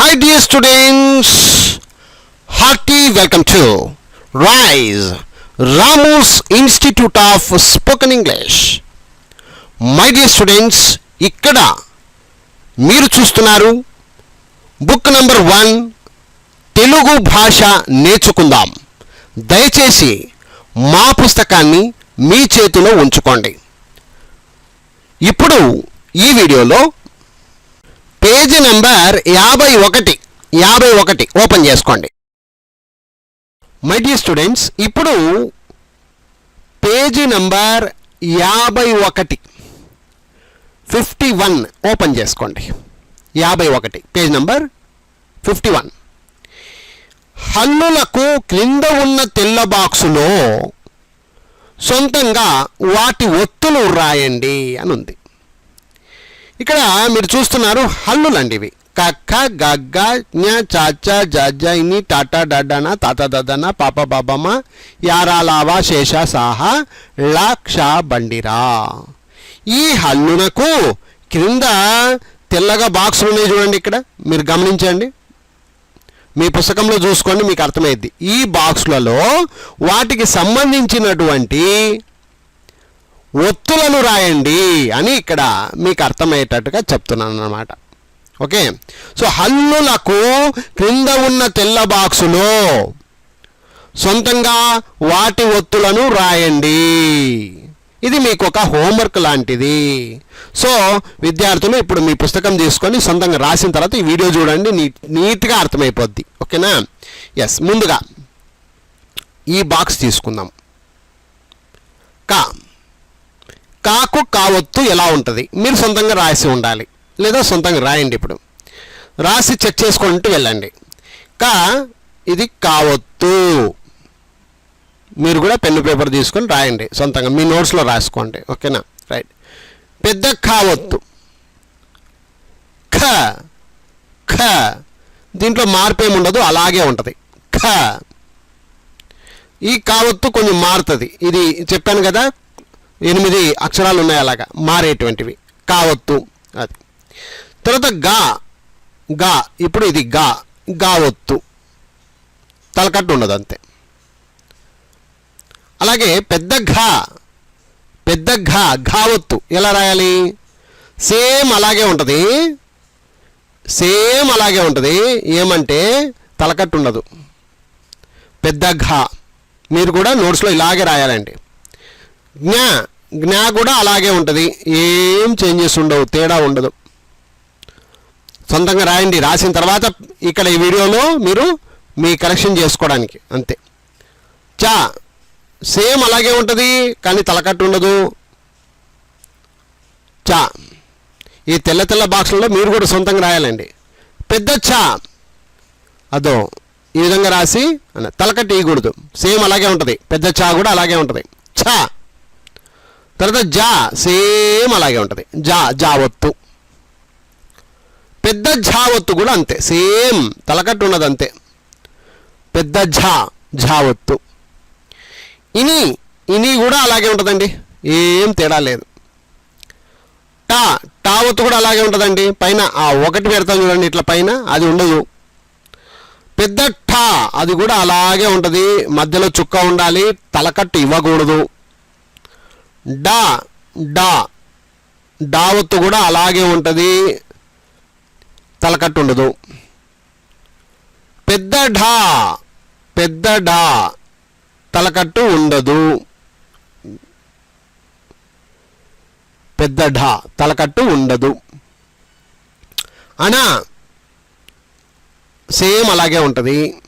Hi dear students, hearty welcome to RISE, Ramus Institute of Spoken English. My dear students ఇక్కడ మీరు చూస్తున్నారు book number one Telugu భాష నేర్చుకుందాం దయచేసి మా పుస్తకాన్ని మీ చేతిలో ఉంచుకోండి ఇప్పుడు ఈ వీడియోలో పేజీ నెంబర్ యాభై ఒకటి. యాభై ఒకటి. ఓపెన్ చేసుకోండి. మై స్టూడెంట్స్ ఇప్పుడు పేజీ నెంబర్ యాభై ఒకటి. ఫిఫ్టీ వన్ ఓపెన్ చేసుకోండి. యాభై ఒకటి. Page number fifty one. హల్లులకు క్రింద ఉన్న తెల్ల బాక్సులో సొంతంగా వాటి ఒత్తులు రాయండి అని ఉంది ఇక్కడ మీరు చూస్తున్నారు హల్లులండి ఇవి కక్క గగ్గ జ్ఞ చాచ జజ్జ ఇని టాటా డడ్డన తాత దద్దన పాప బాబమ్మ యారాలావా శేష సాహా లక్ష బండిరా ఈ హల్లునకు క్రింద తెల్లగా బాక్సులు ఉన్నాయి చూడండి ఇక్కడ. మీరు గమనించండి. మీ పుస్తకంలో చూసుకోండి మీకు అర్థమైద్ది. ఈ బాక్సులలో వాటికి సంబంధించినటువంటి ఒత్తులను రాయండి అని ఇక్కడ మీకు అర్థమయ్యేటట్టుగా చెప్తున్నాను అన్నమాట ఓకే? సో హల్లులకు క్రింద ఉన్న తెల్ల బాక్సులో సొంతంగా వాటి ఒత్తులను రాయండి. ఇది మీకు ఒక హోంవర్క్ లాంటిది. సో విద్యార్థులు ఇప్పుడు మీ పుస్తకం తీసుకొని సొంతంగా రాసిన తర్వాత ఈ వీడియో చూడండి నీ నీట్గా అర్థమైపోద్ది. ఓకేనా? ఎస్ ముందుగా ఈ బాక్స్ తీసుకుందాం. కా కాకు కావత్తు ఎలా ఉంటుంది? మీరు సొంతంగా రాసి ఉండాలి. లేదా సొంతంగా రాయండి ఇప్పుడు. రాసి చెక్ చేసుకుంటూ వెళ్ళండి. కా ఇది కావత్తు. మీరు కూడా పెన్ను పేపర్ తీసుకొని రాయండి. సొంతంగా మీ నోట్స్లో రాసుకోండి. ఓకేనా? రైట్. పెద్ద కావత్తు. ఖ ఖ దీంట్లో మార్పు ఏముండదు అలాగే ఉంటుంది. ఖ ఈ కావత్తు కొంచెం మారుతుంది. ఇది చెప్పాను కదా ఎనిమిది అక్షరాలు ఉన్నాయి అలాగా. మారేటువంటివి. కావత్తు. అది. తర్వాత గా. గా. ఇప్పుడు ఇది గా. గావత్తు. తలకట్టు ఉండదు అంతే. అలాగే పెద్ద ఘా. పెద్ద ఘా. ఘావత్తు. ఎలా రాయాలి? సేమ్ అలాగే ఉంటుంది. సేమ్ అలాగే ఉంటుంది. ఏమంటే తలకట్టు ఉండదు. పెద్ద ఘా. మీరు కూడా నోట్స్లో ఇలాగే రాయాలండి. జ్ఞా జ్ఞా కూడా అలాగే ఉంటుంది. ఏం చేంజెస్ ఉండవు తేడా ఉండదు. సొంతంగా రాయండి. రాసిన తర్వాత ఇక్కడ ఈ వీడియోలో మీరు మీ కరెక్షన్ చేసుకోవడానికి అంతే. చా సేమ్ అలాగే ఉంటుంది కానీ తలకట్టు ఉండదు. చా ఈ తెల్ల తెల్ల బాక్సులలో మీరు కూడా సొంతంగా రాయాలండి. పెద్ద చా అదో ఈ విధంగా రాసి తలకట్టు ఇయకూడదు సేమ్ అలాగే ఉంటుంది. పెద్ద చా కూడా అలాగే ఉంటుంది. చా తర్వాత జా సేమ్ అలాగే ఉంటుంది. జా జా ఒత్తు పెద్ద ఝా ఒత్తు కూడా అంతే సేమ్ తలకట్టు ఉన్నది అంతే. పెద్ద ఝా ఝావత్తు ఇని ఇని కూడా అలాగే ఉంటుందండి. ఏం తేడా లేదు. టా టా ఒత్తు కూడా అలాగే ఉంటుందండి. పైన ఆ ఒకటి పెడతాం చూడండి ఇట్లా పైన అది ఉండదు. పెద్ద ఠా అది కూడా అలాగే ఉంటుంది. మధ్యలో చుక్క ఉండాలి తలకట్టు ఇవ్వకూడదు. డా డా. డా కూడా అలాగే ఉంటుంది. తలకట్టు ఉండదు. పెద్ద ఢా పెద్ద ఢా. తలకట్టు ఉండదు. పెద్ద ఢా తలకట్టు ఉండదు. అనా సేమ్ అలాగే ఉంటుంది.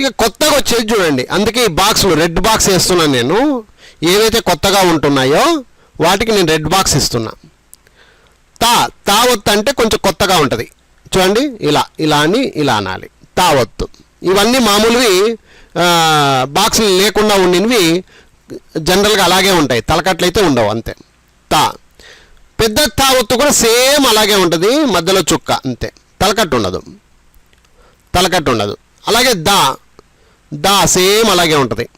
ఇక కొత్తగా వచ్చేది చూడండి. అందుకే ఈ బాక్స్లు రెడ్ బాక్స్ వేస్తున్నాను నేను. ఏవైతే కొత్తగా ఉంటున్నాయో వాటికి నేను రెడ్ బాక్స్ ఇస్తున్నా. తా తావత్తు అంటే కొంచెం కొత్తగా ఉంటుంది. చూడండి ఇలా ఇలా అని ఇలా అనాలి. తావత్తు. ఇవన్నీ మామూలువి బాక్సులు లేకుండా ఉండినవి జనరల్గా అలాగే ఉంటాయి. తలకట్లయితే ఉండవు అంతే. తా. పెద్ద తావత్తు కూడా సేమ్ అలాగే ఉంటుంది. మధ్యలో చుక్క అంతే. తలకట్టు ఉండదు. తలకట్టు ఉండదు. అలాగే దా. దా సేమ్ అలాగే ఉంటుంది.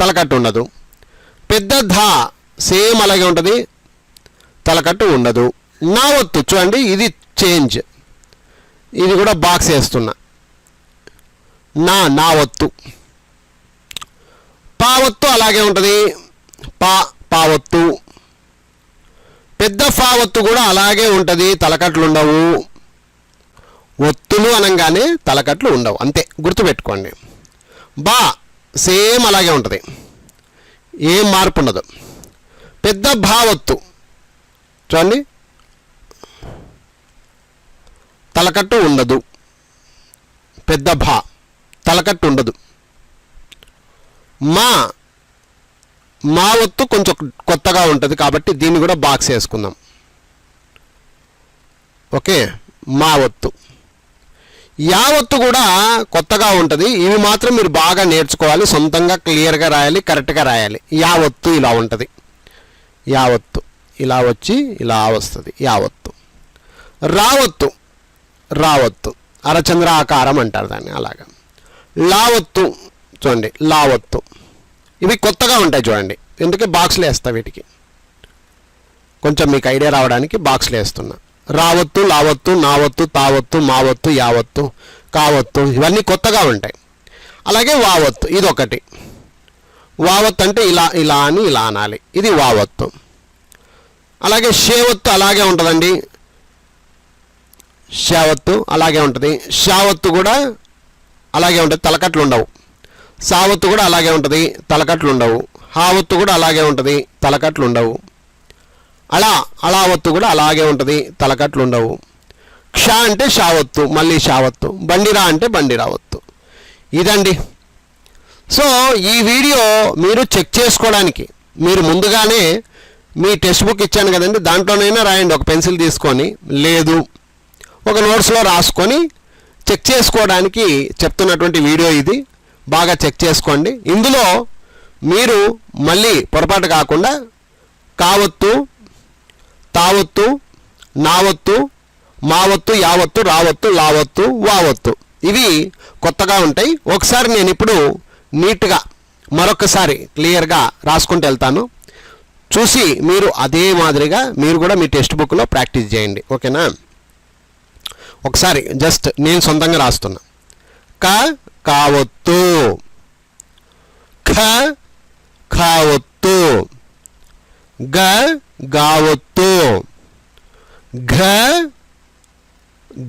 తలకట్టు ఉండదు. పెద్ద ధా సేమ్ అలాగే ఉంటుంది. తలకట్టు ఉండదు. నా ఒత్తు చూడండి ఇది చేంజ్. ఇది కూడా బాక్స్ వేస్తున్నా. నా నా ఒత్తు. పావత్తు అలాగే ఉంటుంది. పా పావత్తు పెద్ద ఫావత్తు కూడా అలాగే ఉంటుంది. తలకట్లు ఉండవు. ఒత్తులు అనగానే తలకట్లు ఉండవు. అంతే. గుర్తుపెట్టుకోండి. బా సేమ్ అలాగే ఉంటుంది. ఏం మార్పు ఉండదు. పెద్ద భావత్తు. చూడండి. తలకట్టు ఉండదు. పెద్ద భా. తలకట్టు ఉండదు. మా. మా ఒత్తు కొంచెం కొత్తగా ఉంటుంది కాబట్టి దీన్ని కూడా బాక్స్ వేసుకుందాం. ఓకే? మా ఒత్తు. యావత్తు కూడా కొత్తగా ఉంటుంది. ఇవి మాత్రం మీరు బాగా నేర్చుకోవాలి సొంతంగా క్లియర్గా రాయాలి కరెక్ట్గా రాయాలి. యావత్తు ఇలా ఉంటుంది. యావత్తు. ఇలా వచ్చి ఇలా వస్తుంది. యావత్తు. రావత్తు. రావత్తు. అరచంద్ర ఆకారం అంటారు దాన్ని అలాగా. లావత్తు. చూడండి లావత్తు. ఇవి కొత్తగా ఉంటాయి చూడండి. ఎందుకే బాక్స్లు వేస్తా వీటికి? కొంచెం మీకు ఐడియా రావడానికి బాక్స్లు వేస్తున్నా రావత్తు లావత్తు నావత్తు తావత్తు మావత్తు యావత్తు కావత్తు ఇవన్నీ కొత్తగా ఉంటాయి. అలాగే వావత్తు ఇది ఒకటి వావత్ అంటే ఇలా ఇలా అని ఇలా అనాలి. ఇది వావత్తు. అలాగే షేవత్తు అలాగే ఉంటుందండి. షావత్తు అలాగే ఉంటుంది. షావత్తు కూడా అలాగే ఉంటుంది. తలకట్లు ఉండవు. సావత్తు కూడా అలాగే ఉంటుంది. తలకట్లు ఉండవు. హావత్తు కూడా అలాగే ఉంటుంది. తలకట్లు ఉండవు. అలా అలావత్తు కూడా అలాగే ఉంటుంది. తలకట్లు ఉండవు. క్ష అంటే షావత్తు మళ్ళీ షావత్తు బండిరా అంటే బండిరావత్తు ఇదండి. సో ఈ వీడియో మీరు చెక్ చేసుకోవడానికి మీరు ముందుగానే మీ టెక్స్ట్ బుక్ ఇచ్చాను కదండి దాంట్లోనైనా రాయండి ఒక పెన్సిల్ తీసుకొని లేదు ఒక నోట్స్లో రాసుకొని చెక్ చేసుకోవడానికి చెప్తున్నటువంటి వీడియో ఇది. బాగా చెక్ చేసుకోండి. ఇందులో మీరు మళ్ళీ పొరపాటు కాకుండా కావత్తు తావత్తు నావత్తు మావత్తు యావత్తు రావత్తు లావత్తు వావత్తు. ఇవి కొత్తగా ఉంటాయి. ఒకసారి నేను ఇప్పుడు నీట్గా మరొకసారి క్లియర్గా రాసుకుంటూ వెళ్తాను. చూసి మీరు అదే మాదిరిగా మీరు కూడా మీ టెక్స్ట్ బుక్లో ప్రాక్టీస్ చేయండి. ఓకేనా? ఒకసారి జస్ట్ నేను సొంతంగా రాస్తున్నా. క కావత్తు. ఖ కావత్తు. గ గావత్తు ఘ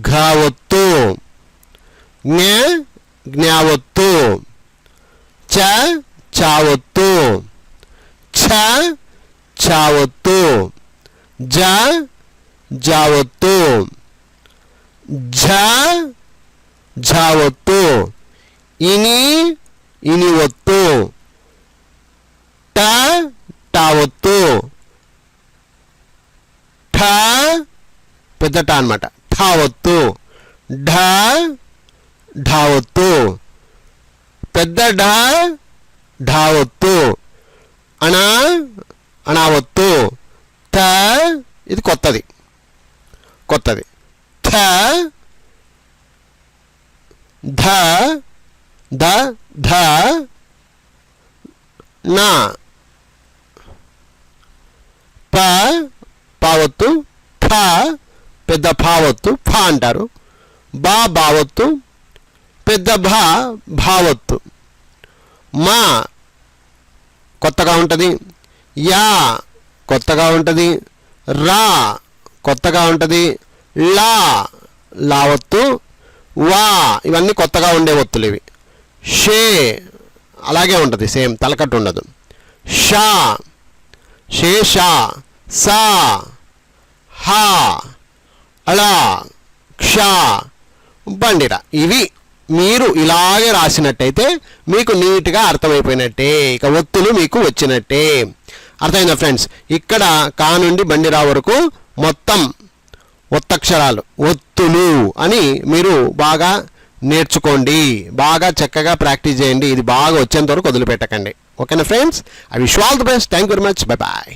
ఘావత్తు జ్ఞ జ్ఞావత్తు చ చావత్తు ఛ ఛావత్తు జ జావత్తు ఝ ఝావత్తు ఇని ఇనివత్తు ట టావత్తు ఠ పెద్ద ట అనమాట ఠావత్తు ఢ ఢావత్తు పెద్ద ఢ ఢావత్తు అణ అణావత్తు. థ ఇది కొత్తది. కొత్తది. థ ధ ద ధ నా. ప పావత్తు థ పెద్ద భావత్తు ఫ అంటారు. బా భావత్తు పెద్ద భా భావత్తు మా కొత్తగా ఉంటుంది. యా కొత్తగా ఉంటుంది. రా కొత్తగా ఉంటుంది. లా లావత్తు వా ఇవన్నీ కొత్తగా ఉండే ఒత్తులు ఇవి. షే అలాగే ఉంటుంది సేమ్ తలకట్టు ఉండదు. షా శేష సా హా. అలా క్ష బండిరా. ఇవి మీరు ఇలాగే రాసినట్టయితే మీకు నీట్గా అర్థమైపోయినట్టే ఇక ఒత్తులు మీకు వచ్చినట్టే. అర్థమైందా ఫ్రెండ్స్? ఇక్కడ కా నుండి బండిరా వరకు మొత్తం ఒత్తక్షరాలు ఒత్తులు అని మీరు బాగా నేర్చుకోండి. బాగా చక్కగా ప్రాక్టీస్ చేయండి. ఇది బాగా వచ్చేంత వరకు వదిలిపెట్టకండి. ఓకేనా friends? I wish all the best. Thank very much. Bye bye.